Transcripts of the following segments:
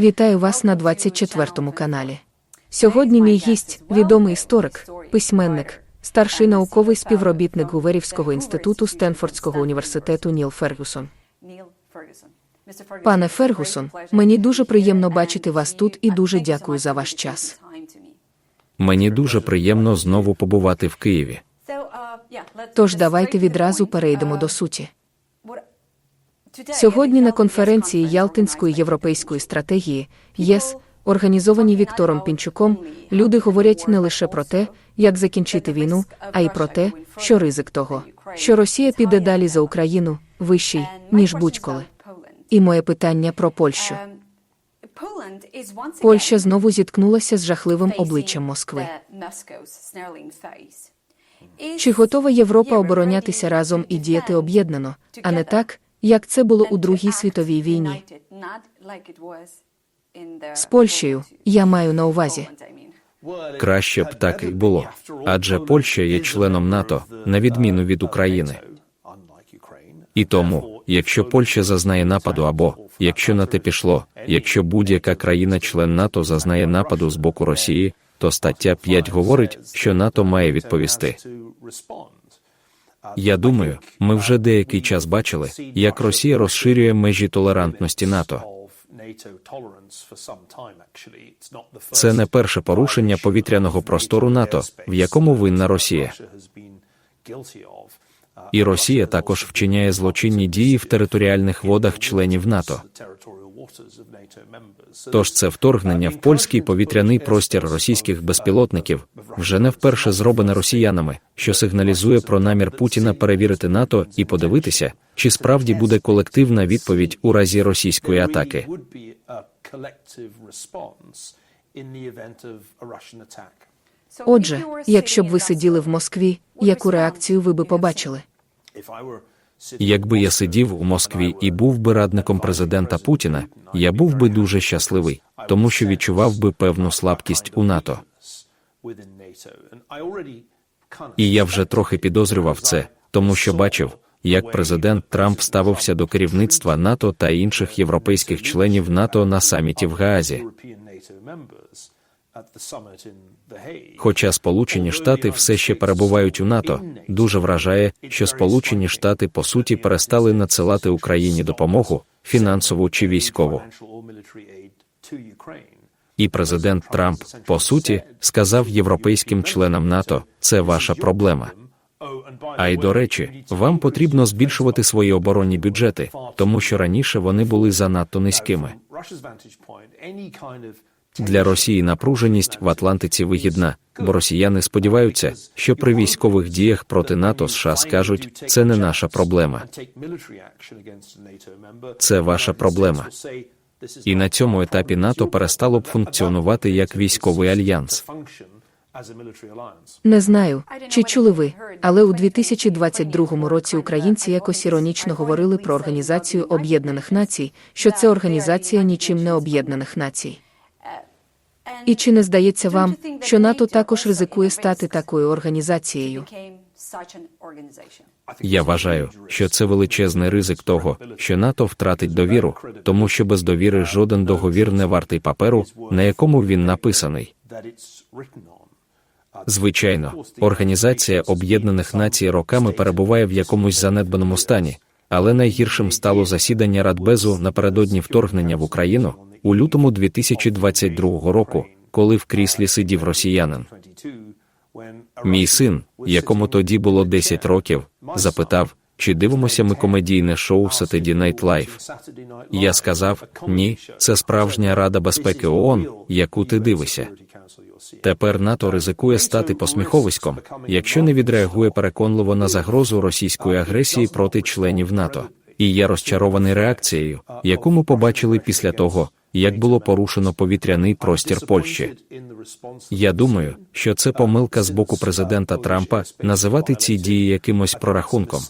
Вітаю вас на 24 каналі. Сьогодні мій гість, відомий історик, письменник, старший науковий співробітник Гуверівського інституту Стенфордського університету Ніл Фергюсон. Пане Фергусон, мені дуже приємно бачити вас тут і дуже дякую за ваш час. Мені дуже приємно знову побувати в Києві. Тож давайте відразу перейдемо до суті. Сьогодні на конференції Ялтинської європейської стратегії ЄС, організованій Віктором Пінчуком, люди говорять не лише про те, як закінчити війну, а й про те, що ризик того, що Росія піде далі за Україну, вищий, ніж будь-коли. І моє питання про Польщу. Польща знову зіткнулася з жахливим обличчям Москви. Чи готова Європа оборонятися разом і діяти об'єднано, а не так, як це було у Другій світовій війні? З Польщею я маю на увазі. Краще б так і було. Адже Польща є членом НАТО, на відміну від України. І тому, якщо Польща зазнає нападу, або якщо на те пішло, якщо будь-яка країна-член НАТО зазнає нападу з боку Росії, то стаття 5 говорить, що НАТО має відповісти. Я думаю, ми вже деякий час бачили, як Росія розширює межі толерантності НАТО. Це не перше порушення повітряного простору НАТО, в якому винна Росія. І Росія також вчиняє злочинні дії в територіальних водах членів НАТО. Тож це вторгнення в польський повітряний простір російських безпілотників вже не вперше зроблене росіянами, що сигналізує про намір Путіна перевірити НАТО і подивитися, чи справді буде колективна відповідь у разі російської атаки. Отже, якщо б ви сиділи в Москві, яку реакцію ви би побачили? Якби я сидів у Москві і був би радником президента Путіна, я був би дуже щасливий, тому що відчував би певну слабкість у НАТО. І я вже трохи підозрював це, тому що бачив, як президент Трамп ставився до керівництва НАТО та інших європейських членів НАТО на саміті в Гаазі. Хоча Сполучені Штати все ще перебувають у НАТО, дуже вражає, що Сполучені Штати по суті перестали надсилати Україні допомогу, фінансову чи військову. І президент Трамп, по суті, сказав європейським членам НАТО: це ваша проблема. А й до речі, вам потрібно збільшувати свої оборонні бюджети, тому що раніше вони були занадто низькими. Для Росії напруженість в Атлантиці вигідна, бо росіяни сподіваються, що при військових діях проти НАТО США скажуть, це не наша проблема, це ваша проблема. І на цьому етапі НАТО перестало б функціонувати як військовий альянс. Не знаю, чи чули ви, але у 2022 році українці якось іронічно говорили про Організацію Об'єднаних Націй, що це організація нічим не об'єднаних націй. І чи не здається вам, що НАТО також ризикує стати такою організацією? Я вважаю, що це величезний ризик того, що НАТО втратить довіру, тому що без довіри жоден договір не вартий паперу, на якому він написаний. Звичайно, Організація Об'єднаних Націй роками перебуває в якомусь занедбаному стані, але найгіршим стало засідання Радбезу напередодні вторгнення в Україну у лютому 2022 року, коли в кріслі сидів росіянин. Мій син, якому тоді було 10 років, запитав, чи дивимося ми комедійне шоу Saturday Night Live. Я сказав: ні, це справжня Рада безпеки ООН, яку ти дивишся. Тепер НАТО ризикує стати посміховиськом, якщо не відреагує переконливо на загрозу російської агресії проти членів НАТО. І я розчарований реакцією, яку ми побачили після того, як було порушено повітряний простір Польщі. Я думаю, що це помилка з боку президента Трампа називати ці дії якимось прорахунком.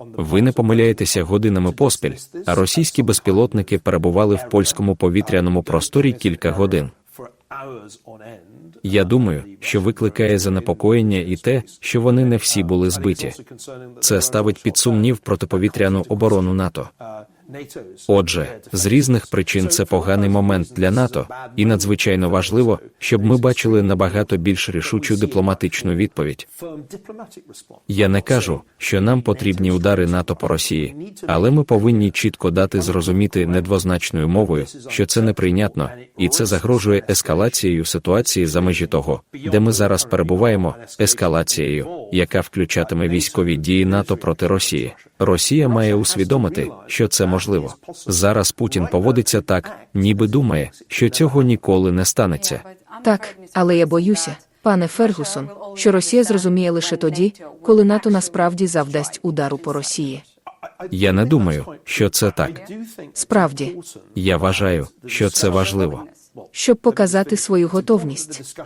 Ви не помиляєтеся годинами поспіль, а російські безпілотники перебували в польському повітряному просторі кілька годин. Я думаю, що викликає занепокоєння і те, що вони не всі були збиті. Це ставить під сумнів протиповітряну оборону НАТО. Отже, з різних причин це поганий момент для НАТО, і надзвичайно важливо, щоб ми бачили набагато більш рішучу дипломатичну відповідь. Я не кажу, що нам потрібні удари НАТО по Росії, але ми повинні чітко дати зрозуміти недвозначною мовою, що це неприйнятно, і це загрожує ескалацією ситуації за межі того, де ми зараз перебуваємо, ескалацією, яка включатиме військові дії НАТО проти Росії. Росія має усвідомити, що це можливо. Зараз Путін поводиться так, ніби думає, що цього ніколи не станеться. Так, але я боюся, пане Фергусон, що Росія зрозуміє лише тоді, коли НАТО насправді завдасть удару по Росії. Я не думаю, що це так. Справді, Я вважаю, що це важливо. Щоб показати свою готовність.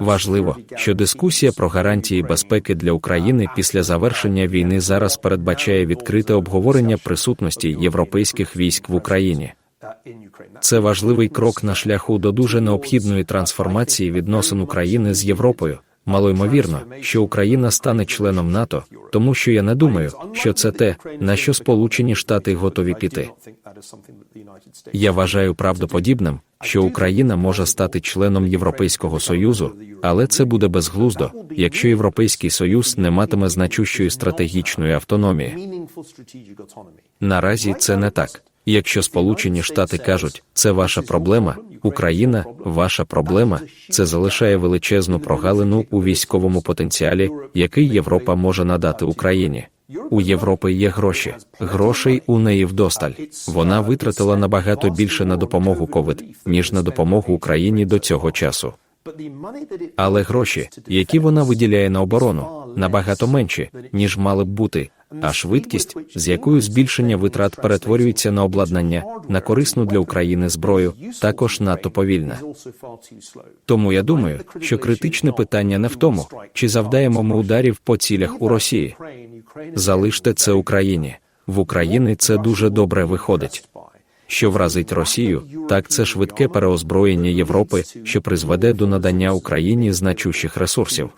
Важливо, що дискусія про гарантії безпеки для України після завершення війни зараз передбачає відкрите обговорення присутності європейських військ в Україні. Це важливий крок на шляху до дуже необхідної трансформації відносин України з Європою. Малоймовірно, що Україна стане членом НАТО, тому що я не думаю, що це те, на що Сполучені Штати готові піти. Я вважаю правдоподібним, що Україна може стати членом Європейського союзу, але це буде безглуздо, якщо Європейський союз не матиме значущої стратегічної автономії. Наразі це не так. Якщо Сполучені Штати кажуть, це ваша проблема, Україна, ваша проблема, це залишає величезну прогалину у військовому потенціалі, який Європа може надати Україні. У Європи є гроші, грошей у неї вдосталь. Вона витратила набагато більше на допомогу ковид, ніж на допомогу Україні до цього часу. Але гроші, які вона виділяє на оборону, набагато менші, ніж мали б бути. А швидкість, з якою збільшення витрат перетворюється на обладнання, на корисну для України зброю, також надто повільна. Тому я думаю, що критичне питання не в тому, чи завдаємо ми ударів по цілях у Росії. Залиште це Україні. В Україні це дуже добре виходить. Що вразить Росію, так це швидке переозброєння Європи, що призведе до надання Україні значущих ресурсів.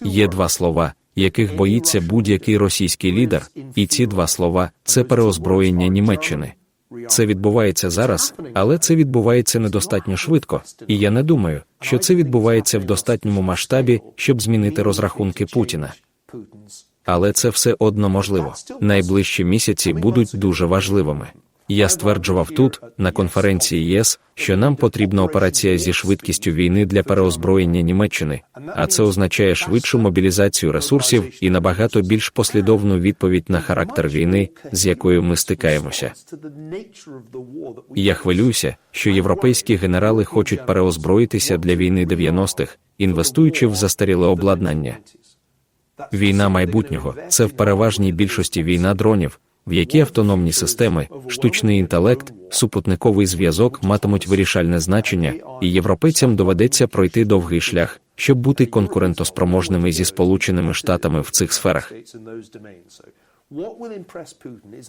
Є два слова, яких боїться будь-який російський лідер, і ці два слова це переозброєння Німеччини. Це відбувається зараз, але це відбувається недостатньо швидко, і я не думаю, що це відбувається в достатньому масштабі, щоб змінити розрахунки Путіна. Але це все одно можливо. Найближчі місяці будуть дуже важливими. Я стверджував тут, на конференції ЄС, що нам потрібна операція зі швидкістю війни для переозброєння Німеччини, а це означає швидшу мобілізацію ресурсів і набагато більш послідовну відповідь на характер війни, з якою ми стикаємося. Я хвилююся, що європейські генерали хочуть переозброїтися для війни 90-х, інвестуючи в застаріле обладнання. Війна майбутнього це в переважній більшості війна дронів, в які автономні системи, штучний інтелект, супутниковий зв'язок матимуть вирішальне значення, і європейцям доведеться пройти довгий шлях, щоб бути конкурентоспроможними зі Сполученими Штатами в цих сферах.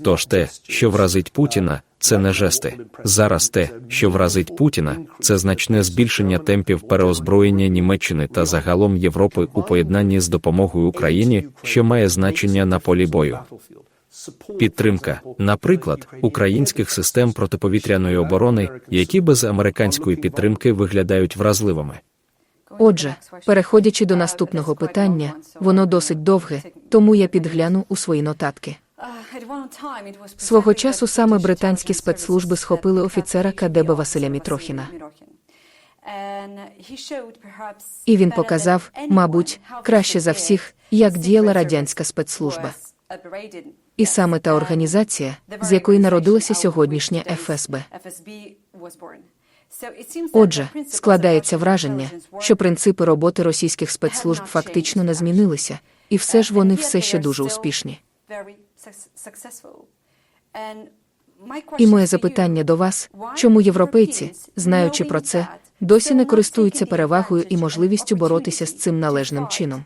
Тож те, що вразить Путіна, це не жести. Зараз те, що вразить Путіна, це значне збільшення темпів переозброєння Німеччини та загалом Європи у поєднанні з допомогою Україні, що має значення на полі бою. Підтримка, наприклад, українських систем протиповітряної оборони, які без американської підтримки виглядають вразливими. Отже, переходячи до наступного питання, воно досить довге, тому я підгляну у свої нотатки. Свого часу саме британські спецслужби схопили офіцера КДБ Василя Мітрохіна. І він показав, мабуть, краще за всіх, як діяла радянська спецслужба. І саме та організація, з якої народилася сьогоднішня ФСБ. Отже, складається враження, що принципи роботи російських спецслужб фактично не змінилися, і все ж вони все ще дуже успішні. І моє запитання до вас: чому європейці, знаючи про це, досі не користуються перевагою і можливістю боротися з цим належним чином?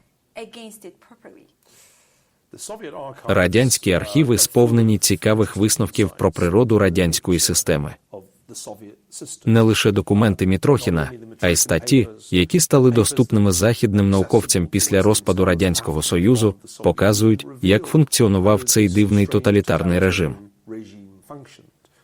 Радянські архіви сповнені цікавих висновків про природу радянської системи. Не лише документи Мітрохіна, а й статті, які стали доступними західним науковцям після розпаду радянського союзу, показують, як функціонував цей дивний тоталітарний режим.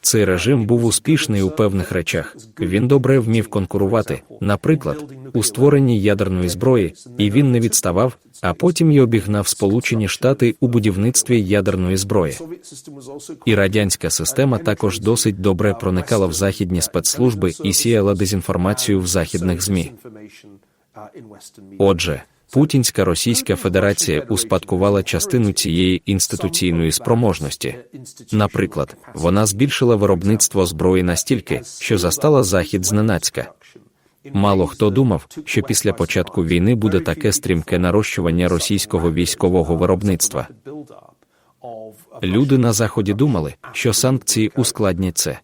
Цей режим був успішний у певних речах. Він добре вмів конкурувати, наприклад, у створенні ядерної зброї, і він не відставав, а потім й обігнав Сполучені Штати у будівництві ядерної зброї. І радянська система також досить добре проникала в західні спецслужби і сіяла дезінформацію в західних змі. Отже, Путінська Російська Федерація успадкувала частину цієї інституційної спроможності. Наприклад, вона збільшила виробництво зброї настільки, що застала захід зненацька. Мало хто думав, що після початку війни буде таке стрімке нарощування російського військового виробництва. Люди на заході думали, що санкції ускладнять це.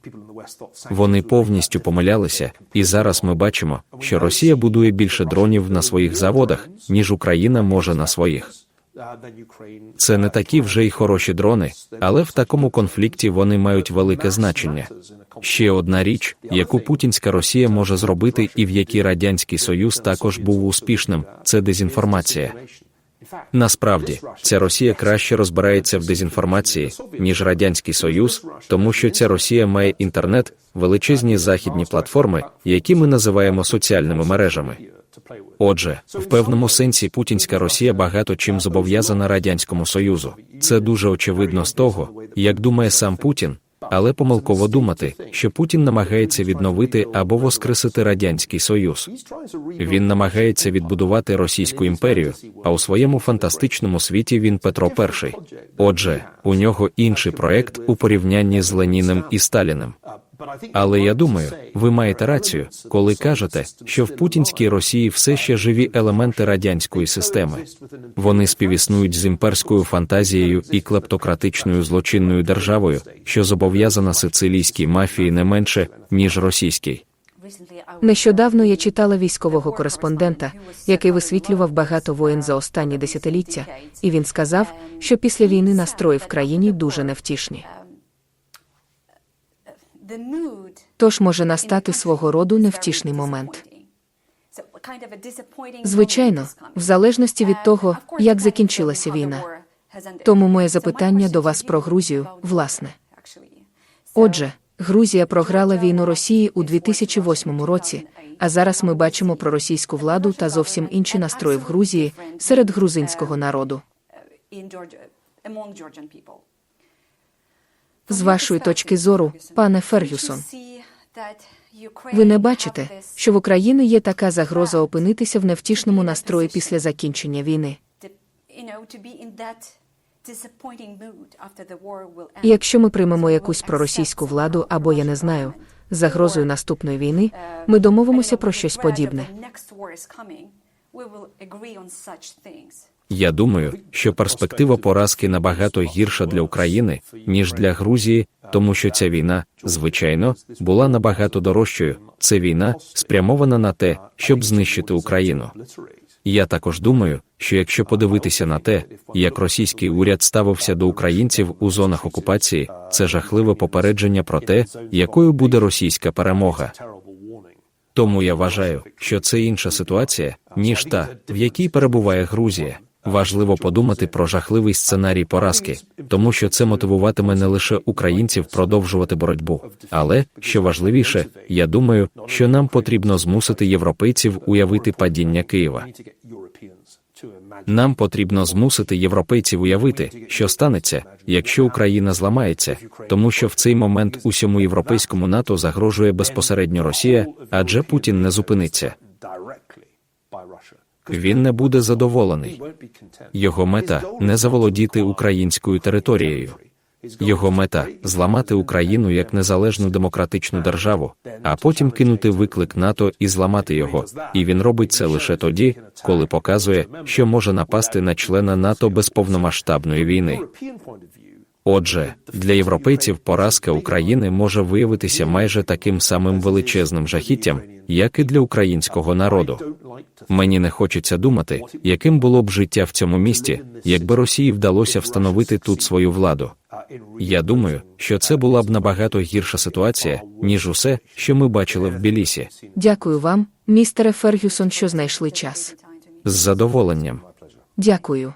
Вони повністю помилялися, і зараз ми бачимо, що Росія будує більше дронів на своїх заводах, ніж Україна може на своїх. Це не такі вже й хороші дрони, але в такому конфлікті вони мають велике значення. Ще одна річ, яку путінська Росія може зробити, і в якій радянський союз також був успішним, це дезінформація. Насправді, ця Росія краще розбирається в дезінформації, ніж Радянський Союз, тому що ця Росія має інтернет, величезні західні платформи, які ми називаємо соціальними мережами. Отже, в певному сенсі путінська Росія багато чим зобов'язана Радянському Союзу. Це дуже очевидно з того, як думає сам Путін, але помилково думати, що Путін намагається відновити або воскресити Радянський Союз. Він намагається відбудувати Російську імперію, а у своєму фантастичному світі він Петро І. Отже, у нього інший проект у порівнянні з Леніним і Сталіним. Але я думаю, ви маєте рацію, коли кажете, що в путінській Росії все ще живі елементи радянської системи. Вони співіснують з імперською фантазією і клептократичною злочинною державою, що зобов'язана сицилійській мафії не менше, ніж російській. Нещодавно я читала військового кореспондента, який висвітлював багато воєн за останні десятиліття, і він сказав, що після війни настрої в країні дуже невтішні. Тож може настати свого роду невтішний момент. Звичайно, в залежності від того, як закінчилася війна. Тому моє запитання до вас про Грузію, власне. Отже, Грузія програла війну Росії у 2008 році, а зараз ми бачимо проросійську владу та зовсім інші настрої в Грузії серед грузинського народу. З вашої точки зору, пане Фергюсон, ви не бачите, що в Україні є така загроза опинитися в невтішному настрої після закінчення війни. І якщо ми приймемо якусь проросійську владу або я не знаю, загрозою наступної війни, ми домовимося про щось подібне. Я думаю, що перспектива поразки набагато гірша для України, ніж для Грузії, тому що ця війна, звичайно, була набагато дорожчою. Це війна спрямована на те, щоб знищити Україну. Я також думаю, що якщо подивитися на те, як російський уряд ставився до українців у зонах окупації, це жахливе попередження про те, якою буде російська перемога. Тому я вважаю, що це інша ситуація, ніж та, в якій перебуває Грузія. Важливо подумати про жахливий сценарій поразки, тому що це мотивуватиме не лише українців продовжувати боротьбу, але що важливіше, я думаю, що нам потрібно змусити європейців уявити падіння Києва. Нам потрібно змусити європейців уявити, що станеться, якщо Україна зламається, тому що в цей момент усьому європейському НАТО загрожує безпосередньо Росія, адже Путін не зупиниться. Він не буде задоволений. Його мета не заволодіти українською територією. Його мета зламати Україну як незалежну демократичну державу, а потім кинути виклик НАТО і зламати його. І він робить це лише тоді, коли показує, що може напасти на члена НАТО без повномасштабної війни. Отже, для європейців поразка України може виявитися майже таким самим величезним жахіттям, як і для українського народу. Мені не хочеться думати, яким було б життя в цьому місті, якби Росії вдалося встановити тут свою владу. Я думаю, що це була б набагато гірша ситуація, ніж усе, що ми бачили в Білісі. Дякую вам, містере Фергюсон, що знайшли час. З задоволенням. Дякую.